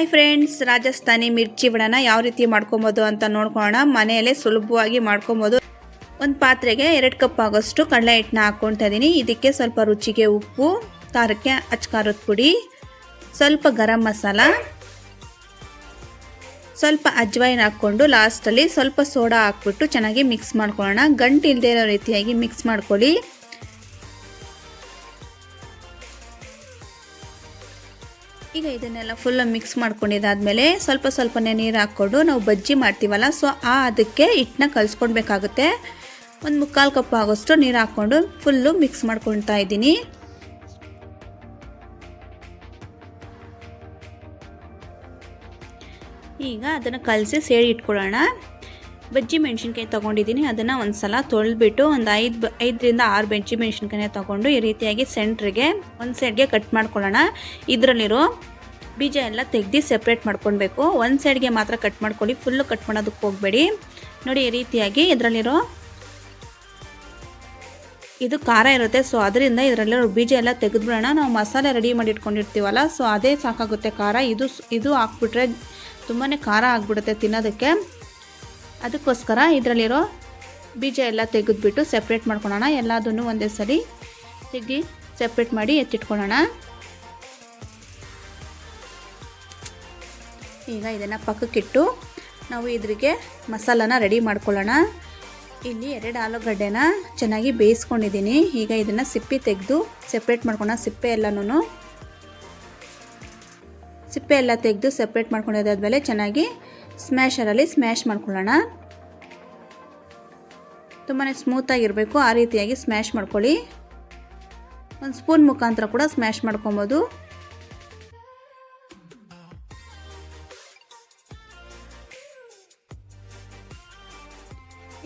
Hi friends Rajasthani ಮಿರ್ಚಿ ವಡನ ಯಾವ ರೀತಿ ಮಾಡ್ಕೊಬೋದು ಅಂತ ನೋಡ್ಕೊಳ್ಳೋಣ. ಮನೆಯಲ್ಲೇ ಸುಲಭವಾಗಿ ಮಾಡ್ಕೊಬೋದು. ಒಂದು ಪಾತ್ರೆಗೆ ಎರಡು ಕಪ್ ಆಗೋಷ್ಟು ಕಡಲೆ ಹಿಟ್ಟನ್ನ ಹಾಕ್ಕೊಳ್ತಾ ಇದ್ದೀನಿ ಇದಕ್ಕೆ ಸ್ವಲ್ಪ ರುಚಿಗೆ ಉಪ್ಪು, ಖಾರಕ್ಕೆ ಅಚ್ಕಾರದ ಪುಡಿ, ಸ್ವಲ್ಪ ಗರಂ ಮಸಾಲ, ಸ್ವಲ್ಪ ಅಜ್ವೈನ್ ಹಾಕ್ಕೊಂಡು ಲಾಸ್ಟಲ್ಲಿ ಸ್ವಲ್ಪ ಸೋಡಾ ಹಾಕ್ಬಿಟ್ಟು ಚೆನ್ನಾಗಿ ಮಿಕ್ಸ್ ಮಾಡ್ಕೊಳ್ಳೋಣ. ಗಂಟು ಇಲ್ಲದೆ ಇರೋ ರೀತಿಯಾಗಿ ಮಿಕ್ಸ್ ಮಾಡ್ಕೊಳ್ಳಿ. ಈಗ ಇದನ್ನೆಲ್ಲ ಫುಲ್ ಮಿಕ್ಸ್ ಮಾಡ್ಕೊಂಡಿದ್ದಾದಮೇಲೆ ಸ್ವಲ್ಪ ಸ್ವಲ್ಪನೇ ನೀರು ಹಾಕ್ಕೊಂಡು ನಾವು ಬಜ್ಜಿ ಮಾಡ್ತೀವಲ್ಲ ಸೊ ಆ ಅದಕ್ಕೆ ಹಿಟ್ಟನ್ನ ಕಲಿಸ್ಕೊಡ್ಬೇಕಾಗುತ್ತೆ. ಒಂದು ಮುಕ್ಕಾಲು ಕಪ್ ಆಗೋಷ್ಟು ನೀರು ಹಾಕ್ಕೊಂಡು ಫುಲ್ಲು ಮಿಕ್ಸ್ ಮಾಡ್ಕೊಳ್ತಾ ಇದ್ದೀನಿ. ಈಗ ಅದನ್ನು ಕಲಸಿ ಸೇರಿ ಇಟ್ಕೊಳ್ಳೋಣ. ಬಜ್ಜಿ ಮೆಣಸಿನ್ಕಾಯಿ ತೊಗೊಂಡಿದ್ದೀನಿ. ಅದನ್ನು ಒಂದು ಸಲ ತೊಳೆದ್ಬಿಟ್ಟು ಒಂದು ಐದು ಐದರಿಂದ ಆರು ಬಜ್ಜಿ ಮೆಣಸಿನ್ಕಾಯಿ ತೊಗೊಂಡು ಈ ರೀತಿಯಾಗಿ ಸೆಂಟ್ರಿಗೆ ಒಂದು ಸೈಡ್ಗೆ ಕಟ್ ಮಾಡ್ಕೊಳ್ಳೋಣ. ಇದರಲ್ಲಿರೋ ಬೀಜ ಎಲ್ಲ ತೆಗ್ದು ಸೆಪ್ರೇಟ್ ಮಾಡ್ಕೊಳ್ಬೇಕು. ಒಂದು ಸೈಡ್ಗೆ ಮಾತ್ರ ಕಟ್ ಮಾಡ್ಕೊಳ್ಳಿ. ಫುಲ್ಲು ಕಟ್ ಮಾಡೋದಕ್ಕೆ ಹೋಗಬೇಡಿ. ನೋಡಿ ಈ ರೀತಿಯಾಗಿ ಇದರಲ್ಲಿರೋ ಇದು ಖಾರ ಇರುತ್ತೆ. ಸೊ ಅದರಿಂದ ಇದರಲ್ಲಿರೋ ಬೀಜ ಎಲ್ಲ ತೆಗೆದ್ಬಿಡೋಣ. ನಾವು ಮಸಾಲೆ ರೆಡಿ ಮಾಡಿ ಇಟ್ಕೊಂಡಿರ್ತೀವಲ್ಲ ಸೊ ಅದೇ ಸಾಕಾಗುತ್ತೆ ಖಾರ. ಇದು ಇದು ಹಾಕ್ಬಿಟ್ರೆ ತುಂಬಾ ಖಾರ ಆಗಿಬಿಡುತ್ತೆ ತಿನ್ನೋದಕ್ಕೆ. ಅದಕ್ಕೋಸ್ಕರ ಇದರಲ್ಲಿರೋ ಬೀಜ ಎಲ್ಲ ತೆಗೆದ್ಬಿಟ್ಟು ಸೆಪ್ರೇಟ್ ಮಾಡ್ಕೊಳ್ಳೋಣ. ಎಲ್ಲದನ್ನು ಒಂದೇ ಸರಿ ತೆಗ್ದು ಸೆಪ್ರೇಟ್ ಮಾಡಿ ಎತ್ತಿಟ್ಕೊಳ್ಳೋಣ. ಈಗ ಇದನ್ನು ಪಕ್ಕಕ್ಕಿಟ್ಟು ನಾವು ಇದ್ರಿಗೆ ಮಸಾಲಾನ ರೆಡಿ ಮಾಡ್ಕೊಳ್ಳೋಣ. ಇಲ್ಲಿ ಎರಡು ಆಲೂಗಡ್ಡೆನ ಚೆನ್ನಾಗಿ ಬೇಯಿಸ್ಕೊಂಡಿದ್ದೀನಿ. ಈಗ ಇದನ್ನು ಸಿಪ್ಪೆ ತೆಗೆದು ಸೆಪ್ರೇಟ್ ಮಾಡ್ಕೊಳ್ಳೋಣ. ಸಿಪ್ಪೆ ಎಲ್ಲನೂ ಸಿಪ್ಪೆ ಎಲ್ಲ ತೆಗೆದು ಸೆಪ್ರೇಟ್ ಮಾಡ್ಕೊಂಡಿದ್ದಾದ್ಮೇಲೆ ಚೆನ್ನಾಗಿ ಸ್ಮ್ಯಾಶರಲ್ಲಿ ಸ್ಮ್ಯಾಶ್ ಮಾಡ್ಕೊಳ್ಳೋಣ. ತುಂಬಾ ಸ್ಮೂತಾಗಿರಬೇಕು ಆ ರೀತಿಯಾಗಿ ಸ್ಮ್ಯಾಶ್ ಮಾಡ್ಕೊಳ್ಳಿ. ಒಂದು ಸ್ಪೂನ್ ಮುಖಾಂತರ ಕೂಡ ಸ್ಮ್ಯಾಶ್ ಮಾಡ್ಕೊಬೋದು.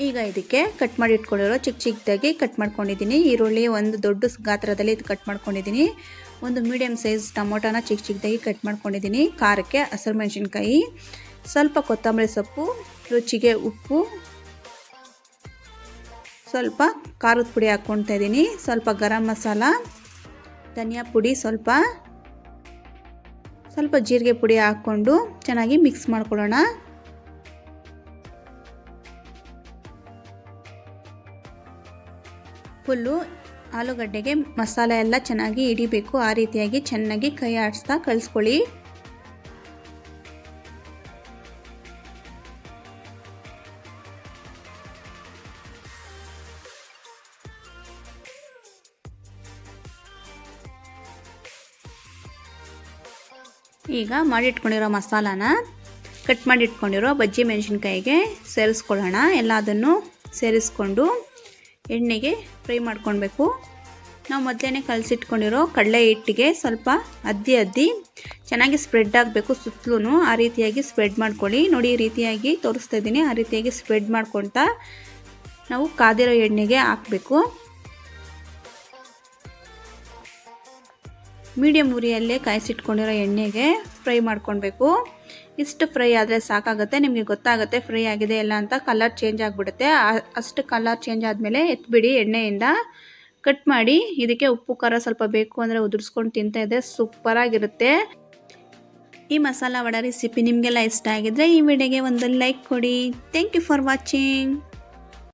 ಈಗ ಇದಕ್ಕೆ ಕಟ್ ಮಾಡಿ ಇಟ್ಕೊಂಡಿರೋ ಚಿಕ್ಕ ಚಿಕ್ಕದಾಗಿ ಕಟ್ ಮಾಡ್ಕೊಂಡಿದ್ದೀನಿ. ಈರುಳ್ಳಿ ಒಂದು ದೊಡ್ಡ ಗಾತ್ರದಲ್ಲಿ ಕಟ್ ಮಾಡ್ಕೊಂಡಿದ್ದೀನಿ. ಒಂದು ಮೀಡಿಯಮ್ ಸೈಜ್ ಟೊಮೊಟೊನ ಚಿಕ್ಕ ಚಿಕ್ಕದಾಗಿ ಕಟ್ ಮಾಡ್ಕೊಂಡಿದ್ದೀನಿ. ಖಾರಕ್ಕೆ, ಹಸಿರು ಮೆಣಸಿನ್ಕಾಯಿ. ಸ್ವಲ್ಪ ಕೊತ್ತಂಬರಿ ಸೊಪ್ಪು, ರುಚಿಗೆ ಉಪ್ಪು, ಸ್ವಲ್ಪ ಖಾರದ ಪುಡಿ ಹಾಕ್ಕೊಳ್ತಾ ಇದ್ದೀನಿ. ಸ್ವಲ್ಪ ಗರಂ ಮಸಾಲ, ಧನಿಯಾ ಪುಡಿ ಸ್ವಲ್ಪ ಸ್ವಲ್ಪ ಜೀರಿಗೆ ಪುಡಿ ಹಾಕ್ಕೊಂಡು ಚೆನ್ನಾಗಿ ಮಿಕ್ಸ್ ಮಾಡ್ಕೊಳ್ಳೋಣ. ಫುಲ್ಲು ಆಲೂಗಡ್ಡೆಗೆ ಮಸಾಲೆ ಎಲ್ಲ ಚೆನ್ನಾಗಿ ಹಿಡಿಬೇಕು. ಆ ರೀತಿಯಾಗಿ ಚೆನ್ನಾಗಿ ಕೈ ಆಡಿಸ್ತಾ ಕಲಿಸ್ಕೊಳ್ಳಿ. ಈಗ ಮಾಡಿಟ್ಕೊಂಡಿರೋ ಮಸಾಲಾನ ಕಟ್ ಮಾಡಿ ಇಟ್ಕೊಂಡಿರೋ ಬಜ್ಜಿ ಮೆಣಸಿನ್ಕಾಯಿಗೆ ಸೇರಿಸ್ಕೊಳ್ಳೋಣ. ಎಲ್ಲದನ್ನು ಸೇರಿಸ್ಕೊಂಡು ಎಣ್ಣೆಗೆ ಫ್ರೈ ಮಾಡ್ಕೊಳ್ಬೇಕು. ನಾವು ಮೊದಲೇ ಕಲಸಿಟ್ಕೊಂಡಿರೋ ಕಡಲೆ ಹಿಟ್ಟಿಗೆ ಸ್ವಲ್ಪ ಅದ್ದಿ ಅದ್ದಿ ಚೆನ್ನಾಗಿ ಸ್ಪ್ರೆಡ್ ಆಗಬೇಕು ಸುತ್ತಲೂ ಆ ರೀತಿಯಾಗಿ ಸ್ಪ್ರೆಡ್ ಮಾಡ್ಕೊಳ್ಳಿ. ನೋಡಿ, ಈ ರೀತಿಯಾಗಿ ತೋರಿಸ್ತಾ ಇದ್ದೀನಿ. ಆ ರೀತಿಯಾಗಿ ಸ್ಪ್ರೆಡ್ ಮಾಡ್ಕೊಳ್ತಾ ನಾವು ಕಾದಿರೋ ಎಣ್ಣೆಗೆ ಹಾಕಬೇಕು. ಮೀಡಿಯಮ್ ಉರಿಯಲ್ಲೇ ಕಾಯಿಸಿಟ್ಕೊಂಡಿರೋ ಎಣ್ಣೆಗೆ ಫ್ರೈ ಮಾಡ್ಕೊಳ್ಬೇಕು. ಇಷ್ಟು ಫ್ರೈ ಆದರೆ ಸಾಕಾಗುತ್ತೆ, ನಿಮಗೆ ಗೊತ್ತಾಗುತ್ತೆ ಫ್ರೈ ಆಗಿದೆ ಇಲ್ಲ ಅಂತ ಕಲರ್ ಚೇಂಜ್ ಆಗಿಬಿಡುತ್ತೆ. ಅಷ್ಟು ಕಲರ್ ಚೇಂಜ್ ಆದಮೇಲೆ ಎತ್ಬಿಡಿ ಎಣ್ಣೆಯಿಂದ. ಕಟ್ ಮಾಡಿ, ಇದಕ್ಕೆ ಉಪ್ಪು, ಖಾರ ಸ್ವಲ್ಪ ಬೇಕು ಅಂದರೆ ಉದುರಿಸ್ಕೊಂಡು ತಿಂತಾಯಿದ್ರೆ ಸೂಪರಾಗಿರುತ್ತೆ. ಈ ಮಸಾಲ ವಡ ರೆಸಿಪಿ ನಿಮಗೆಲ್ಲ ಇಷ್ಟ ಆಗಿದ್ರೆ ಈ ವಿಡಿಯೋಗೆ ಒಂದು ಲೈಕ್ ಕೊಡಿ. Thank you for watching